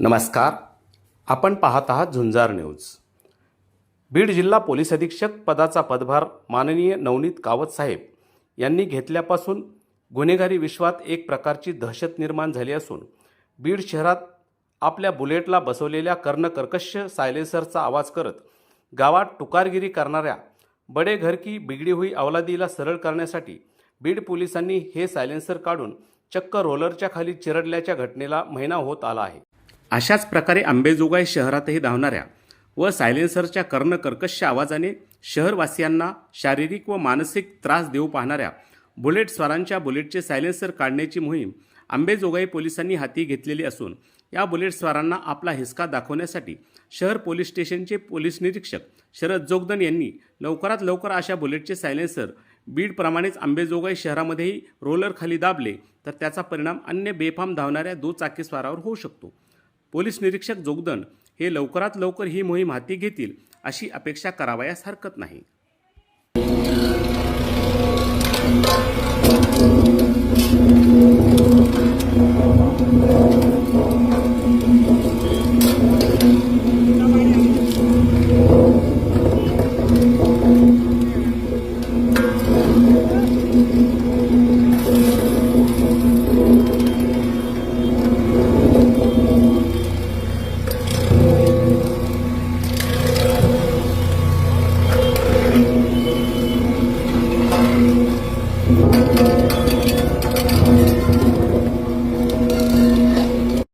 नमस्कार. आपण पाहत आहात झुंजार न्यूज. बीड जिल्हा पोलीस अधीक्षक पदाचा पदभार माननीय नवनीत कावत साहेब यांनी घेतल्यापासून गुन्हेगारी विश्वात एक प्रकारची दहशत निर्माण झाली असून बीड शहरात आपल्या बुलेटला बसवलेल्या कर्णकर्कश सायलेन्सरचा आवाज करत गावात टुकारगिरी करणाऱ्या बडे घर की बिगडी हुई अवलादीला सरळ करण्यासाठी बीड पोलिसांनी हे सायलेन्सर काढून चक्क रोलरच्या खाली चिरडल्याच्या घटनेला महिना होत आला आहे. अशाच प्रकारे आंबेजोगाई शहरातही धावणाऱ्या व सायलेन्सरच्या कर्णकर्कश आवाजाने शहरवासियांना शारीरिक व मानसिक त्रास देऊ पाहणाऱ्या बुलेट स्वारांच्या बुलेटचे सायलेन्सर काढण्याची मोहीम आंबेजोगाई पोलिसांनी हाती घेतलेली असून या बुलेट स्वारांना आपला हिसका दाखवण्यासाठी शहर पोलीस स्टेशनचे पोलीस निरीक्षक शरद जोगदन यांनी लवकरात लवकर अशा बुलेटचे सायलेन्सर बीडप्रमाणेच आंबेजोगाई शहरामध्येही रोलर खाली दाबले तर त्याचा परिणाम अन्य बेफाम धावणाऱ्या दुचाकी स्वारावर होऊ शकतो. पोलीस निरीक्षक जोगदंड हे लवकरात लवकर ही मोहीम हाती घेतील अशी अपेक्षा करावयास हरकत नाही.